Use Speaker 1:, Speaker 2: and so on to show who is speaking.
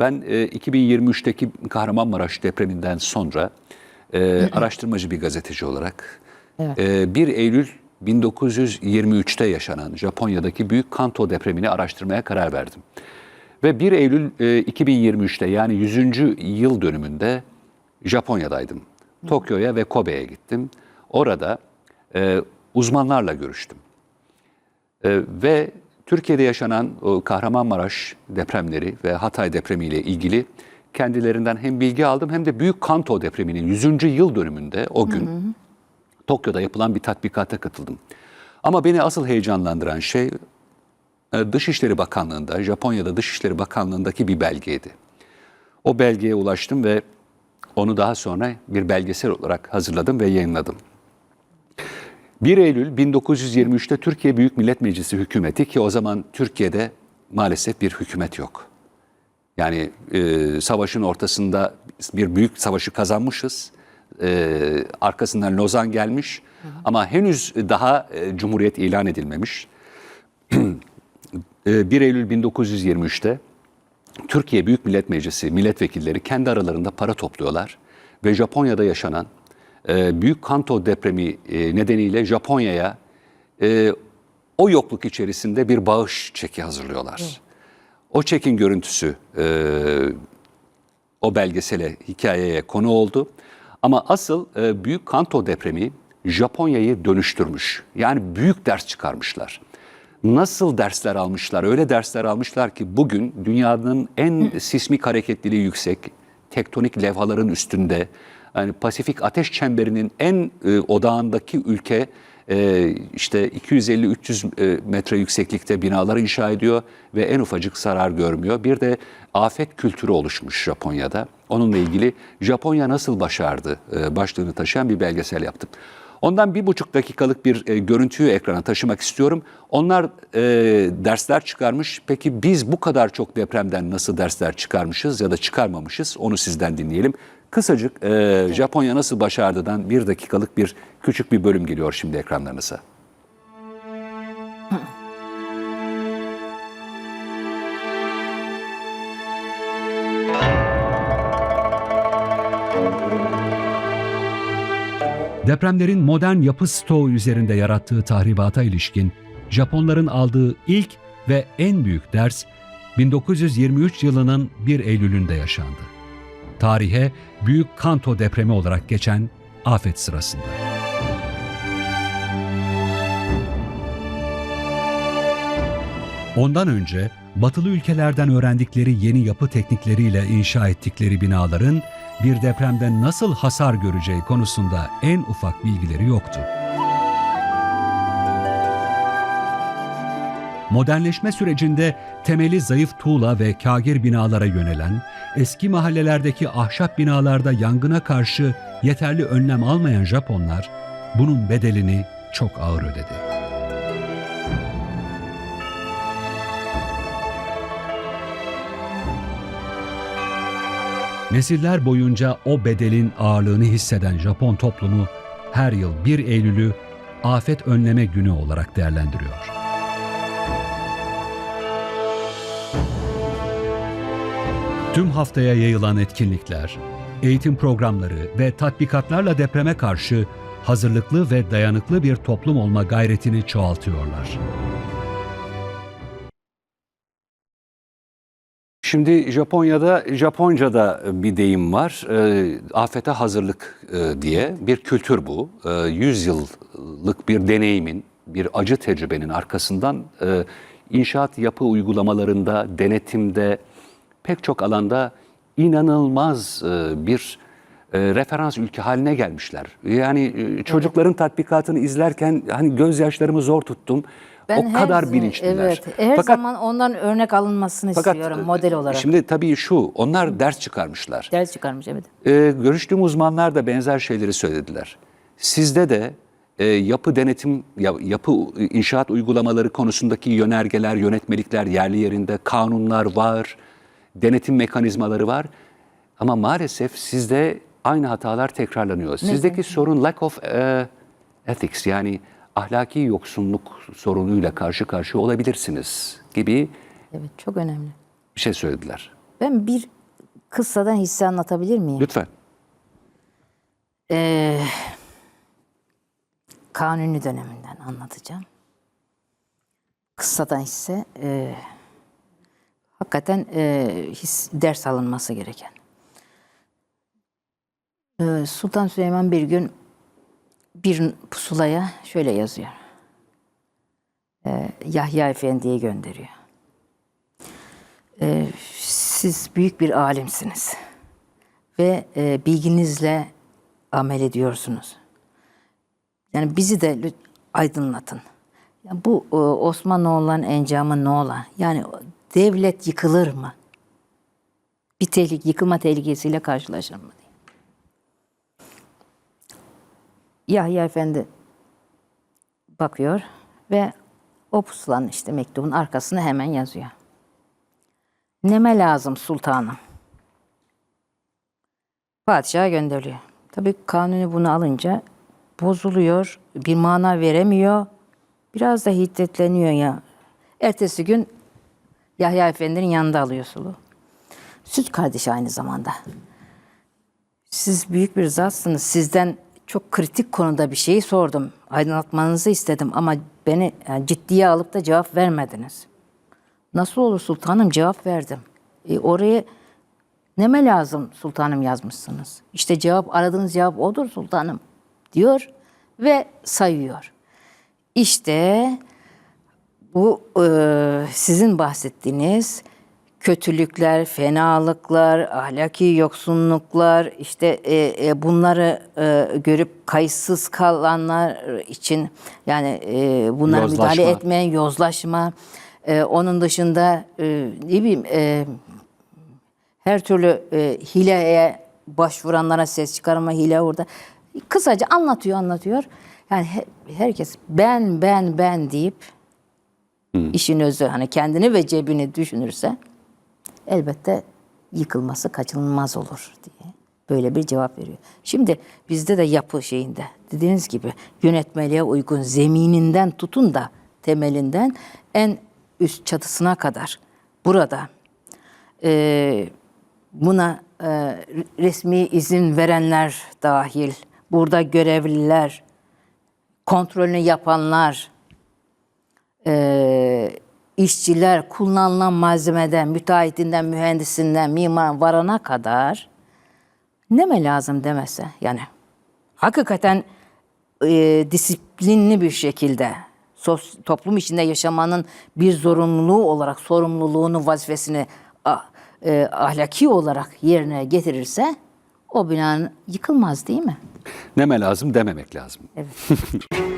Speaker 1: Ben e, 2023'teki Kahramanmaraş depreminden sonra e, araştırmacı bir gazeteci olarak
Speaker 2: Evet.
Speaker 1: e, 1 Eylül 1923'te yaşanan Japonya'daki büyük Kanto depremini araştırmaya karar verdim. Ve 1 Eylül e, 2023'te yani 100. yıl dönümünde Japonya'daydım. Tokyo'ya ve Kobe'ye gittim. Orada e, uzmanlarla görüştüm. Ee, ve Türkiye'de yaşanan o Kahramanmaraş depremleri ve Hatay depremiyle ilgili kendilerinden hem bilgi aldım hem de Büyük Kanto depreminin 100. yıl dönümünde o gün Tokyo'da yapılan bir tatbikata katıldım. Ama beni asıl heyecanlandıran şey e, Dışişleri Bakanlığı'nda, Japonya'da Dışişleri Bakanlığı'ndaki bir belgeydi. O belgeye ulaştım ve onu daha sonra bir belgesel olarak hazırladım ve yayınladım. 1 Eylül 1923'te Türkiye Büyük Millet Meclisi hükümeti ki o zaman Türkiye'de maalesef bir hükümet yok. Yani e, savaşın ortasında bir büyük savaşı kazanmışız. E, arkasından Lozan gelmiş ama henüz daha e, Cumhuriyet ilan edilmemiş. E, 1 Eylül 1923'te Türkiye Büyük Millet Meclisi milletvekilleri kendi aralarında para topluyorlar ve Japonya'da yaşanan e, Büyük Kanto depremi e, nedeniyle Japonya'ya e, o yokluk içerisinde bir bağış çeki hazırlıyorlar. O çekin görüntüsü e, o belgesele, hikayeye konu oldu. Ama asıl e, Büyük Kanto depremi Japonya'yı dönüştürmüş. Yani büyük ders çıkarmışlar. Nasıl dersler almışlar? Öyle dersler almışlar ki bugün dünyanın en sismik hareketliliği yüksek, tektonik levhaların üstünde, yani Pasifik Ateş Çemberi'nin en e, odağındaki ülke e, işte 250-300 e, metre yükseklikte binalar inşa ediyor ve en ufacık zarar görmüyor. Bir de afet kültürü oluşmuş Japonya'da. Onunla ilgili Japonya nasıl başardı e, başlığını taşıyan bir belgesel yaptım. Ondan bir buçuk dakikalık bir e, görüntüyü ekrana taşımak istiyorum. Onlar e, dersler çıkarmış. Peki biz bu kadar çok depremden nasıl dersler çıkarmışız ya da çıkarmamışız? Onu sizden dinleyelim. Kısacık e, Japonya nasıl başardıdan bir dakikalık bir küçük bir bölüm geliyor şimdi ekranlarınıza.
Speaker 3: Depremlerin modern yapı stoğu üzerinde yarattığı tahribata ilişkin Japonların aldığı ilk ve en büyük ders 1923 yılının 1 Eylül'ünde yaşandı. Tarihe Büyük Kanto depremi olarak geçen afet sırasında. Ondan önce batılı ülkelerden öğrendikleri yeni yapı teknikleriyle inşa ettikleri binaların bir depremde nasıl hasar göreceği konusunda en ufak bilgileri yoktu. Modernleşme sürecinde temeli zayıf tuğla ve kagir binalara yönelen, eski mahallelerdeki ahşap binalarda yangına karşı yeterli önlem almayan Japonlar bunun bedelini çok ağır ödedi. Nesiller boyunca o bedelin ağırlığını hisseden Japon toplumu her yıl 1 Eylül'ü afet önleme günü olarak değerlendiriyor. Tüm haftaya yayılan etkinlikler, eğitim programları ve tatbikatlarla depreme karşı hazırlıklı ve dayanıklı bir toplum olma gayretini çoğaltıyorlar.
Speaker 1: Şimdi Japonya'da, Japonca'da bir deyim var. E, afete hazırlık e, diye bir kültür bu. E, 100 yıllık bir deneyimin, bir acı tecrübenin arkasından e, inşaat yapı uygulamalarında, denetimde, pek çok alanda inanılmaz e, bir e, referans ülke haline gelmişler. Yani e, çocukların tatbikatını izlerken hani gözyaşlarımı zor tuttum. o
Speaker 2: her
Speaker 1: kadar bilinçliler.
Speaker 2: Evet, her
Speaker 1: Fakat
Speaker 2: zaman ondan örnek alınmasını istiyorum
Speaker 1: e,
Speaker 2: model olarak.
Speaker 1: Şimdi tabii şu, onlar ders çıkarmışlar.
Speaker 2: Ders çıkarmış evet.
Speaker 1: Ee, görüştüğüm uzmanlar da benzer şeyleri söylediler. Sizde de e, yapı denetim, ya- yapı inşaat uygulamaları konusundaki yönergeler, yönetmelikler yerli yerinde, kanunlar var, denetim mekanizmaları var. Ama maalesef sizde aynı hatalar tekrarlanıyor. Sizdeki sorun lack of e, ethics yani ahlaki yoksunluk sorunuyla karşı karşıya olabilirsiniz gibi
Speaker 2: Evet çok önemli.
Speaker 1: bir şey söylediler.
Speaker 2: Ben bir kıssadan hisse anlatabilir miyim?
Speaker 1: Lütfen.
Speaker 2: Ee, Kanuni döneminden anlatacağım. Kıssadan ise e, hakikaten e, his, ders alınması gereken. Ee, Sultan Süleyman bir gün bir pusulaya şöyle yazıyor. Ee, Yahya Efendi'ye gönderiyor. Ee, siz büyük bir alimsiniz ve e, bilginizle amel ediyorsunuz. Yani bizi de aydınlatın. Ya bu e, Osmanoğulların encamı ne ola? Yani devlet yıkılır mı? Bir tehlike, yıkılma tehlikesiyle karşılaşır mı? Yahya Efendi bakıyor ve o pusulanın işte mektubun arkasına hemen yazıyor. Neme lazım sultanım? Padişaha gönderiliyor. Tabii kanuni bunu alınca bozuluyor, bir mana veremiyor. Biraz da hiddetleniyor ya. Ertesi gün Yahya Efendi'nin yanında alıyor sulu. Süt kardeşi aynı zamanda. Siz büyük bir zatsınız. Sizden çok kritik konuda bir şeyi sordum. Aydınlatmanızı istedim ama beni yani ciddiye alıp da cevap vermediniz. Nasıl olur sultanım cevap verdim. E, oraya neme lazım sultanım yazmışsınız. İşte cevap aradığınız cevap odur sultanım diyor ve sayıyor. İşte bu e, sizin bahsettiğiniz kötülükler, fenalıklar, ahlaki yoksunluklar, işte e, e, bunları e, görüp kayıtsız kalanlar için yani e, bunlara
Speaker 1: Yozlaşma.
Speaker 2: müdahale etme, yozlaşma, e, onun dışında e, ne bileyim e, her türlü e, hileye başvuranlara ses çıkarma hile orada. Kısaca anlatıyor anlatıyor. Yani he- herkes ben ben ben deyip işin özü hani kendini ve cebini düşünürse elbette yıkılması kaçınılmaz olur diye böyle bir cevap veriyor. Şimdi bizde de yapı şeyinde dediğiniz gibi yönetmeliğe uygun zemininden tutun da temelinden en üst çatısına kadar burada e, buna e, resmi izin verenler dahil, burada görevliler, kontrolünü yapanlar, e, işçiler, kullanılan malzemeden, müteahhitinden, mühendisinden, mimar varana kadar ne mi lazım demese yani hakikaten e, disiplinli bir şekilde sos, toplum içinde yaşamanın bir zorunluluğu olarak sorumluluğunu, vazifesini a- e, ahlaki olarak yerine getirirse o binanın yıkılmaz değil mi?
Speaker 1: Neme lazım dememek lazım.
Speaker 2: Evet.